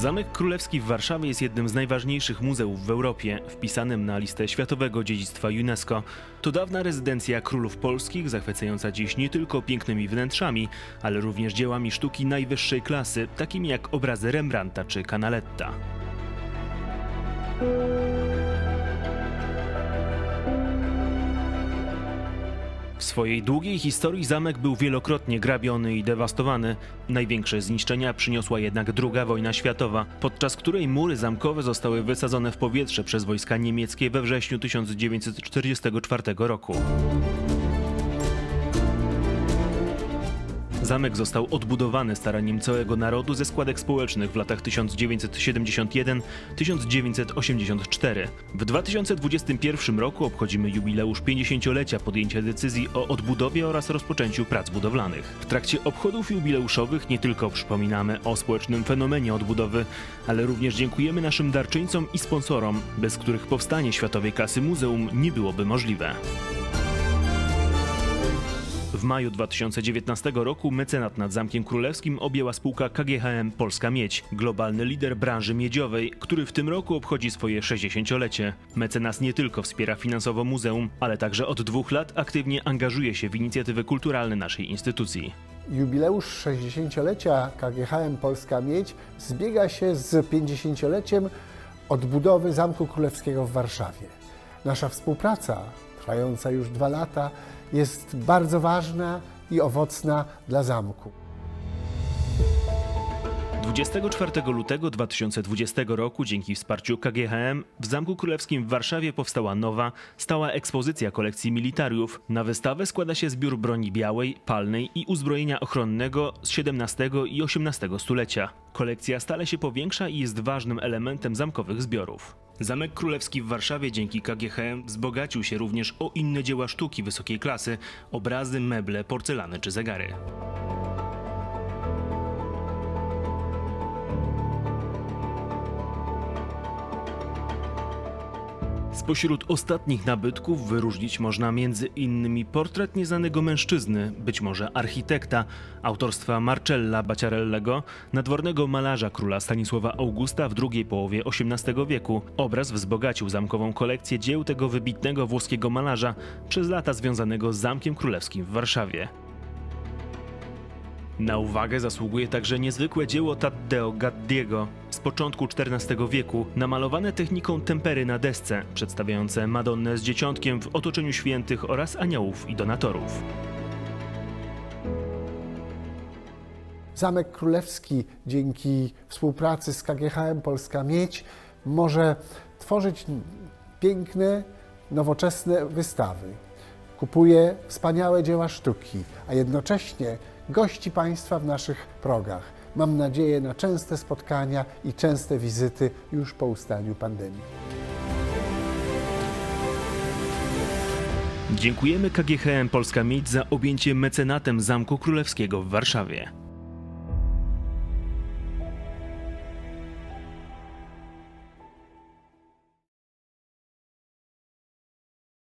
Zamek Królewski w Warszawie jest jednym z najważniejszych muzeów w Europie, wpisanym na listę Światowego Dziedzictwa UNESCO. To dawna rezydencja królów polskich, zachwycająca dziś nie tylko pięknymi wnętrzami, ale również dziełami sztuki najwyższej klasy, takimi jak obrazy Rembrandta czy Canaletta. W swojej długiej historii zamek był wielokrotnie grabiony i dewastowany. Największe zniszczenia przyniosła jednak II wojna światowa, podczas której mury zamkowe zostały wysadzone w powietrze przez wojska niemieckie we wrześniu 1944 roku. Zamek został odbudowany staraniem całego narodu ze składek społecznych w latach 1971-1984. W 2021 roku obchodzimy jubileusz 50-lecia podjęcia decyzji o odbudowie oraz rozpoczęciu prac budowlanych. W trakcie obchodów jubileuszowych nie tylko przypominamy o społecznym fenomenie odbudowy, ale również dziękujemy naszym darczyńcom i sponsorom, bez których powstanie światowej klasy muzeum nie byłoby możliwe. W maju 2019 roku mecenat nad Zamkiem Królewskim objęła spółka KGHM Polska Miedź, globalny lider branży miedziowej, który w tym roku obchodzi swoje 60-lecie. Mecenas nie tylko wspiera finansowo muzeum, ale także od dwóch lat aktywnie angażuje się w inicjatywy kulturalne naszej instytucji. Jubileusz 60-lecia KGHM Polska Miedź zbiega się z 50-leciem odbudowy Zamku Królewskiego w Warszawie. Nasza współpraca, trwająca już dwa lata, jest bardzo ważna i owocna dla zamku. 24 lutego 2020 roku dzięki wsparciu KGHM w Zamku Królewskim w Warszawie powstała nowa, stała ekspozycja kolekcji militariów. Na wystawę składa się zbiór broni białej, palnej i uzbrojenia ochronnego z XVII i XVIII stulecia. Kolekcja stale się powiększa i jest ważnym elementem zamkowych zbiorów. Zamek Królewski w Warszawie dzięki KGHM wzbogacił się również o inne dzieła sztuki wysokiej klasy, obrazy, meble, porcelany czy zegary. Spośród ostatnich nabytków wyróżnić można między innymi portret nieznanego mężczyzny, być może architekta, autorstwa Marcella Baciarellego, nadwornego malarza króla Stanisława Augusta w drugiej połowie XVIII wieku. Obraz wzbogacił zamkową kolekcję dzieł tego wybitnego włoskiego malarza, przez lata związanego z Zamkiem Królewskim w Warszawie. Na uwagę zasługuje także niezwykłe dzieło Taddeo Gaddiego początku XIV wieku, namalowane techniką tempery na desce, przedstawiające Madonnę z dzieciątkiem w otoczeniu świętych oraz aniołów i donatorów. Zamek Królewski dzięki współpracy z KGHM Polska Miedź może tworzyć piękne, nowoczesne wystawy. Kupuje wspaniałe dzieła sztuki, a jednocześnie gości Państwa w naszych progach. Mam nadzieję na częste spotkania i częste wizyty już po ustaniu pandemii. Dziękujemy KGHM Polska Miedź za objęcie mecenatem Zamku Królewskiego w Warszawie.